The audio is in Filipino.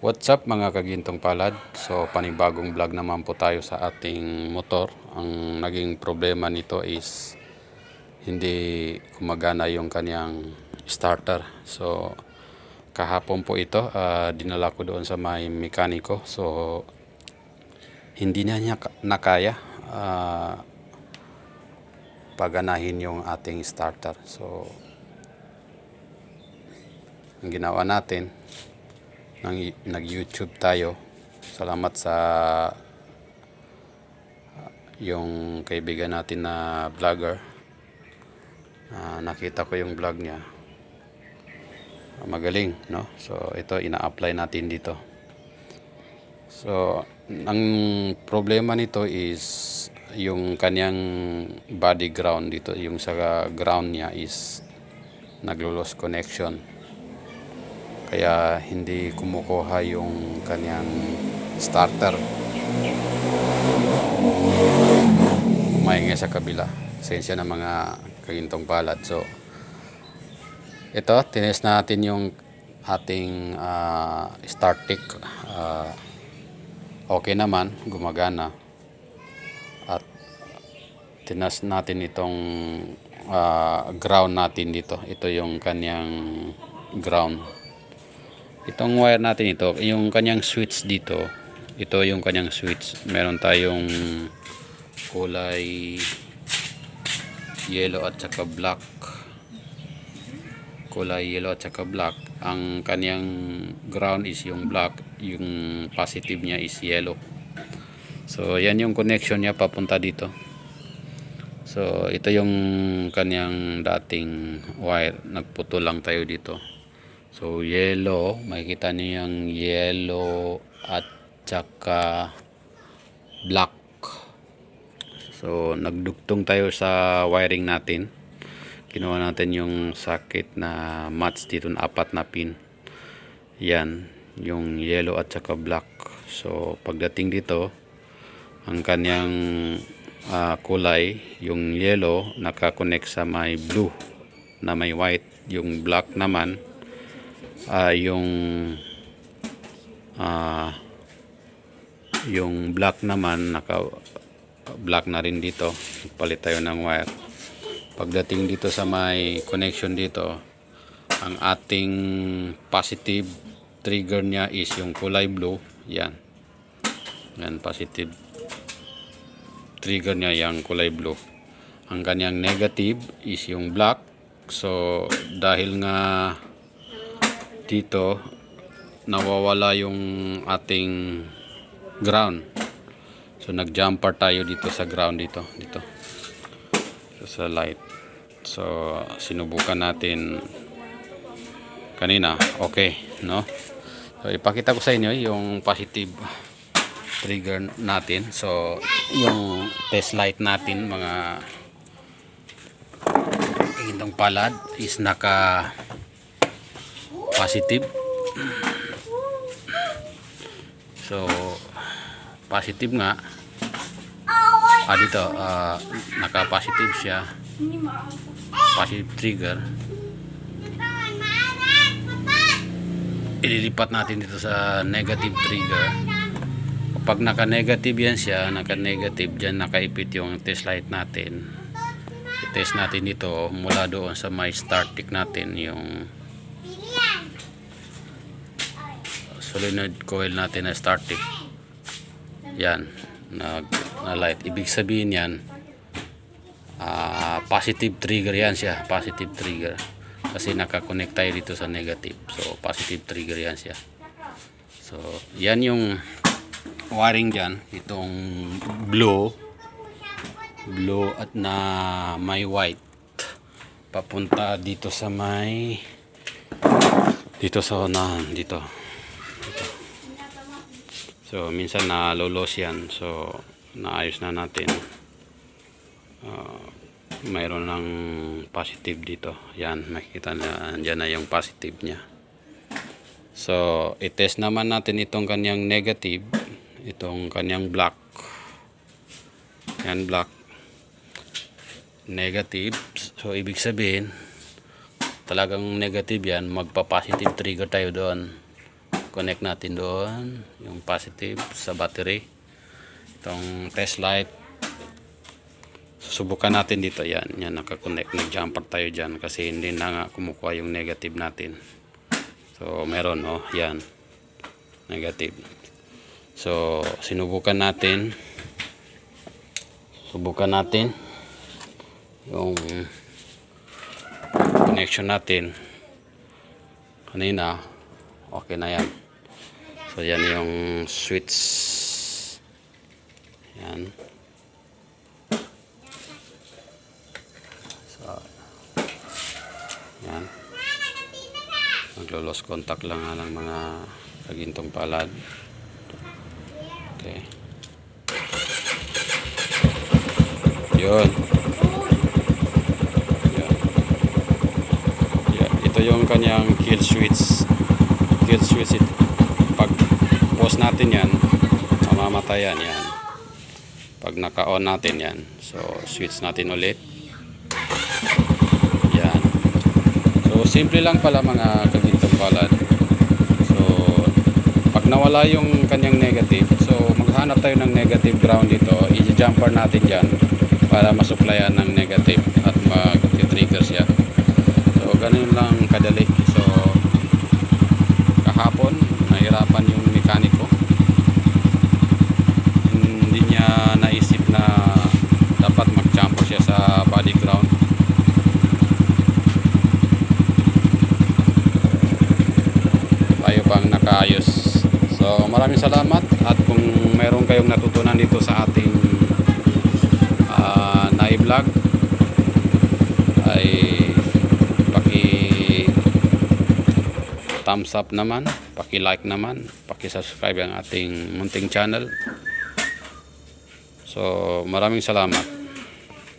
What's up mga kagintong palad? So panibagong vlog naman po tayo sa ating motor. Ang naging problema nito is hindi gumagana yung kanyang starter. So kahapon po ito, ah, dinala ko doon sa may mekaniko. So hindi na niya ka- nakaya ah, paganahin yung ating starter. So ang ginawa natin, nag-YouTube tayo. Salamat sa uh, yung kaibigan natin na vlogger. Ah, nakita ko yung vlog niya. Magaling, no? So ito ina-apply natin dito. So ang problema nito is yung kanyang body ground dito, yung sa ground niya is naglo-lost connection kaya hindi kumukuha yung kanyang starter. Maingay sa kabila. Sensya ng mga kagintong palad. So ito tines natin yung ating ah, start tick. Ah, okay naman gumagana. At tinas natin itong ah, ground natin dito. Ito yung kanyang ground Itong wire natin ito, yung kanyang switch dito, ito yung kanyang switch. Meron tayong kulay yellow at saka black. Kulay yellow at saka black. Ang kanyang ground is yung black, yung positive niya is yellow. So, yan yung connection niya papunta dito. So, ito yung kanyang dating wire. Nagputo lang tayo dito. So, yellow. Makikita niyo yung yellow at saka black. So, nagdugtong tayo sa wiring natin. Kinuha natin yung socket na match dito na apat na pin. Yan. Yung yellow at saka black. So, pagdating dito, ang kanyang ah, kulay, yung yellow, nakakonect sa may blue na may white. Yung black naman, ah yung ah yung black naman naka black na rin dito. Palit tayo ng wire. Pagdating dito sa may connection dito ang ating positive trigger niya is yung kulay blue. Yan. Yan positive trigger niya yung kulay blue. Ang kanyang negative is yung black. So dahil nga dito nawawala yung ating ground. So nag jumper tayo dito sa ground dito dito. So, sa light. So sinubukan natin kanina. Okay no? So ipakita ko sa inyo yung positive trigger natin. So yung test light natin mga itong palad is naka positive. So positive nga. Ah dito ah, naka positive siya. Positive trigger. Ililipat natin dito sa negative trigger. Kapag naka negative yan siya naka negative dyan nakaipit yung test light natin. I-test natin dito mula doon sa may start tick natin yung solenoid coil natin na start tick yan. Na, na light. Ibig sabihin yan ah, positive trigger yan siya. Positive trigger. Kasi nakakonect tayo dito sa negative. So positive trigger yan siya. So yan yung wiring dyan. Itong blue. Blue at na may white. Papunta dito sa may dito sa unahan. Dito So, minsan na lolos yan. So, naayos na natin. Ah, mayroon ng positive dito. Yan, makikita na andyan na yung positive niya. So, i-test naman natin itong kanyang negative. Itong kanyang black. Yan, black. Negative. So, ibig sabihin, talagang negative yan, magpa-positive trigger tayo doon. Connect natin doon yung positive sa battery. Itong test light susubukan natin dito. Yan yan nakakonect nag jumper tayo dyan kasi hindi na nga kumukuha yung negative natin. So meron oh yan. Negative. So sinubukan natin. Subukan natin yung connection natin. Kanina okay na yan so yan yung switch yan. So yan. Maglo-lost contact lang nga ng mga kagintong palad. Okay. Yun. Yan Yeah, ito yung kanyang kill switch. Kill switch ito. Pag pause natin yan, mamamatayan yan. Pag naka-on natin yan, so switch natin ulit. Yan. So simple lang pala mga kagintong palad. So pag nawala yung kanyang negative, so maghanap tayo ng negative ground dito, i-jumper natin dyan para masuplayan ng negative at mag-trigger siya. So, ganun lang kadali. So, kahapon, nahirapan yung mekaniko. Hindi niya naisip na dapat mag-jumper siya sa body ground. Nakaayos. So, maraming salamat at kung meron kayong natutunan dito sa ating uh, na-vlog ay paki thumbs up naman, paki-like naman, paki-subscribe ang ating munting channel. So, maraming salamat.